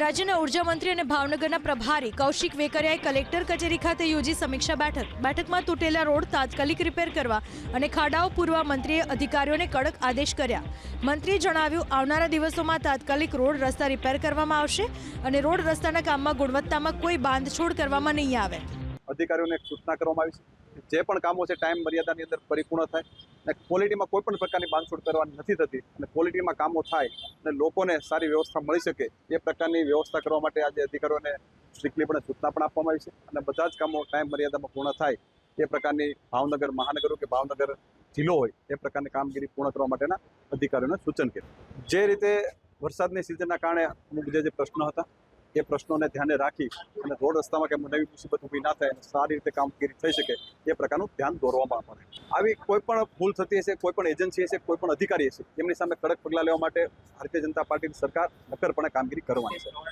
રાજ્યના ઊર્જા મંત્રી અને ભાવનગરના પ્રભારી કૌશિક વેકરિયાએ કલેક્ટર કચેરી ખાતે યોજી સમીક્ષા બેઠક. બેઠકમાં તૂટેલા રોડ તાત્કાલિક રિપેર કરવા અને ખાડાઓ પૂરવા મંત્રીએ અધિકારીઓને કડક આદેશ કર્યા. મંત્રીએ જણાવ્યું, આવનારા દિવસોમાં તાત્કાલિક રોડ રસ્તા રિપેર કરવામાં આવશે અને રોડ રસ્તાના કામમાં ગુણવત્તામાં કોઈ બાંધછોડ કરવામાં નહીં આવે. અધિકારીઓને સૂચના કરવામાં આવી છે. જે પણ કામો છે ટાઈમ મર્યાદાની અંદર પરિપૂર્ણ થાય અને ક્વોલિટીમાં કોઈ પણ પ્રકારની બાંધછોડ કરવાની નથી થતી. અને ક્વોલિટીમાં કામો થાય અને લોકોને સારી વ્યવસ્થા મળી શકે એ પ્રકારની વ્યવસ્થા કરવા માટે આજે અધિકારીઓને સ્ટ્રિક્ટલી પણ સૂચના પણ આપવામાં આવી છે. અને બધા જ કામો ટાઈમ મર્યાદામાં પૂર્ણ થાય એ પ્રકારની ભાવનગર મહાનગરો કે ભાવનગર જિલ્લો હોય એ પ્રકારની કામગીરી પૂર્ણ કરવા માટેના અધિકારીઓને સૂચન કર્યું. જે રીતે વરસાદની સિઝનના કારણે અમુક જે પ્રશ્નો હતા એ પ્રશ્નોને ધ્યાને રાખી અને રોડ રસ્તામાં કે નવી મુસીબત ઊભી ના થાય અને સારી રીતે કામગીરી થઈ શકે એ પ્રકારનું ધ્યાન દોરવામાં આવે. આવી કોઈ પણ ભૂલ થતી હશે, કોઈ પણ એજન્સી હશે, કોઈ પણ અધિકારી હશે, એમની સામે કડક પગલાં લેવા માટે ભારતીય જનતા પાર્ટીની સરકાર નક્કરપણે કામગીરી કરવાની છે.